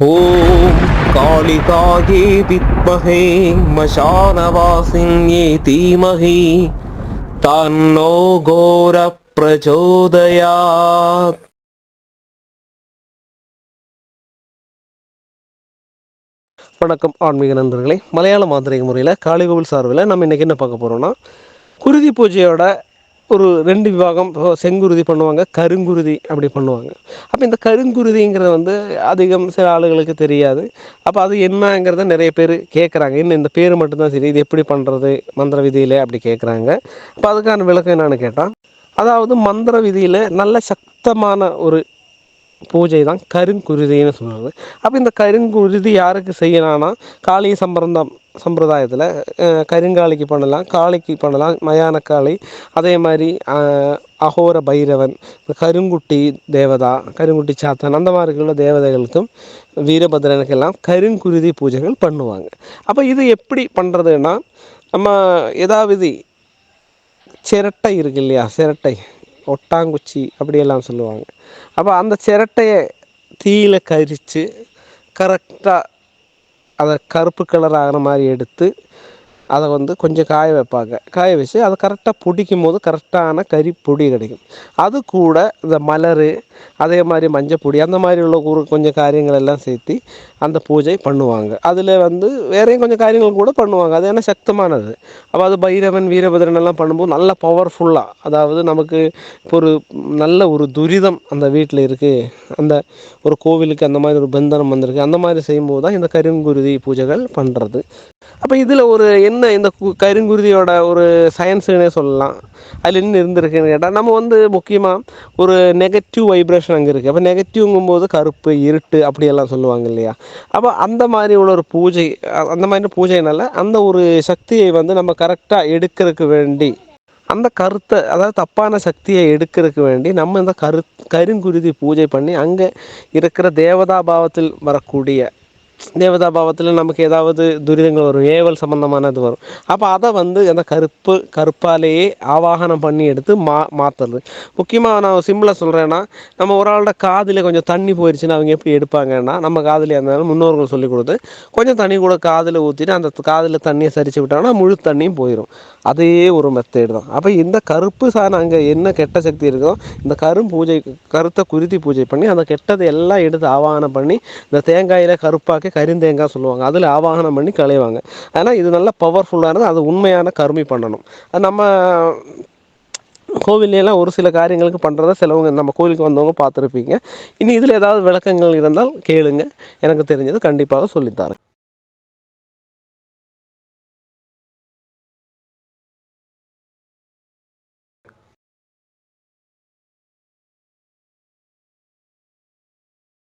ॐ कालिकायै विद्महे मशानवासिन्ये धीमहि तन्नो घोरप्रचोदयात् வணக்கம் ஆன்மீக நண்பர்களே மலையாள மாந்திரிக முறையில் காளிகோவில் சார்பில் நம்ம இன்றைக்கி என்ன பார்க்க போகிறோம்னா குருதி பூஜையோட ஒரு ரெண்டு விவாகம் இப்போ செங்குருதி பண்ணுவாங்க கருங்குருதி அப்படி பண்ணுவாங்க. அப்போ இந்த கருங்குருதிங்கிறது வந்து அதிகம் சில ஆளுகளுக்கு தெரியாது. அப்போ அது என்னங்கிறத நிறைய பேர் கேட்குறாங்க என்ன இந்த பேர் மட்டும்தான் சரி இது எப்படி பண்ணுறது மந்திர விதியில் அப்படி கேட்குறாங்க அப்போ அதுக்கான விளக்கம் என்னன்னு கேட்டால் அதாவது மந்திர விதியில் நல்ல சக்தமான ஒரு பூஜை தான் கருங்குருதின்னு சொல்லுவாங்க. அப்போ இந்த கருங்குருதி யாருக்கு செய்யலாம்னா காளி சம்பிரந்தம் சம்பிரதாயத்தில் கருங்காளிக்கு பண்ணலாம் காளிக்கு பண்ணலாம் மயான காளி அதே மாதிரி அகோர பைரவன் கருங்குட்டி தேவதா கருங்குட்டி சாத்தன் அந்த மாதிரி உள்ள தேவதைகளுக்கும் வீரபத்ரனுக்கெல்லாம் கருங்குருதி பூஜைகள் பண்ணுவாங்க. அப்போ இது எப்படி பண்ணுறதுன்னா நம்ம ஏதாவது சிரட்டை இருக்கு இல்லையா சிரட்டை. ஒட்டாங்குச்சி அப்படியெல்லாம் சொல்லுவாங்க. அப்போ அந்த சிரட்டையை தீயில கரித்து கரெக்டாக அதை கருப்பு கலர் ஆகிற மாதிரி எடுத்து அதை வந்து கொஞ்சம் காய வைப்பாங்க. காய வச்சு அதை கரெக்டாக பிடிக்கும் போது கரெக்டான கறி பொடி கிடைக்கும். அது கூட இந்த மலர் அதே மாதிரி மஞ்சப்பொடி அந்த மாதிரி உள்ள ஒரு கொஞ்சம் காரியங்கள் எல்லாம் சேர்த்து அந்த பூஜை பண்ணுவாங்க. அதில் வந்து வேறையும் கொஞ்சம் காரியங்கள் கூட பண்ணுவாங்க. அது ஏன்னா சக்தமானது? அப்போ அது பைரவன் வீரபதிரன் எல்லாம் பண்ணும்போது நல்ல பவர்ஃபுல்லாக அதாவது நமக்கு இப்போ ஒரு நல்ல ஒரு துரிதம் அந்த வீட்டில் இருக்குது அந்த ஒரு கோவிலுக்கு அந்த மாதிரி ஒரு பந்தனம் வந்திருக்கு. அந்த மாதிரி செய்யும்போது தான் இந்த கருங்குருதி பூஜைகள் பண்ணுறது அப்போ இதில் ஒரு என்ன இந்த கருங்குருதியோட ஒரு சயின்ஸுன்னே சொல்லலாம். அதில் என்ன இருந்திருக்குன்னு கேட்டால் நம்ம வந்து முக்கியமாக ஒரு நெகட்டிவ் வைப்ரேஷன் அங்கே இருக்குது அப்போ நெகட்டிவ்ங்கும் போது கருப்பு இருட்டு அப்படியெல்லாம் சொல்லுவாங்க இல்லையா? அப்போ அந்த மாதிரி உள்ள ஒரு பூஜை அந்த மாதிரி பூஜைனால அந்த ஒரு சக்தியை வந்து நம்ம கரெக்டாக எடுக்கிறதுக்கு வேண்டி அந்த கருத்தை அதாவது தப்பான சக்தியை எடுக்கிறதுக்கு வேண்டி நம்ம இந்த கரு கருங்குருதி பூஜை பண்ணி அங்கே இருக்கிற தேவதா பாவத்தில் வரக்கூடிய தேவதா பாவத்தில் நமக்கு ஏதாவது துரிதங்கள் வரும் ஏவல் சம்மந்தமானது வரும். அப்போ அதை வந்து அந்த கருப்பு கருப்பாலேயே ஆவாகனம் பண்ணி எடுத்து மா மாற்றுறது முக்கியமாக நான் சிம்பிளாக சொல்கிறேன்னா நம்ம ஒரு ஆளோட காதில் கொஞ்சம் தண்ணி போயிடுச்சுன்னா அவங்க எப்படி எடுப்பாங்கன்னா நம்ம காதில் இருந்தாலும் முன்னோர்கள் சொல்லி கொடுத்து கொஞ்சம் தண்ணி கூட காதில் ஊற்றிட்டு அந்த காதில் தண்ணியை சரிச்சு விட்டாங்கன்னா முழு தண்ணியும் போயிடும் அதே ஒரு மெத்தேடு தான். அப்போ இந்த கருப்பு சாணம் அங்கே என்ன கெட்ட சக்தி இருக்கோ இந்த கரும் பூஜை கருத்தை குருதி பூஜை பண்ணி அந்த கெட்டதை எல்லாம் எடுத்து ஆவாகனம் பண்ணி இந்த தேங்காயில் கருப்பாக்கி கருந்தேங்காய் சொல்லுவாங்க. அதில் ஆவாகனம் பண்ணி களைவாங்க. ஆனால் இது நல்ல பவர்ஃபுல்லானது அது உண்மையான கருமி பண்ணணும். அது நம்ம கோவில்லாம் ஒரு சில காரியங்களுக்கு பண்ணுறத சிலவங்க நம்ம கோவிலுக்கு வந்தவங்க பார்த்துருப்பீங்க. இனி இதில் ஏதாவது விளக்கங்கள் இருந்தால் கேளுங்க. எனக்கு தெரிஞ்சது கண்டிப்பாக சொல்லித்தாரேன்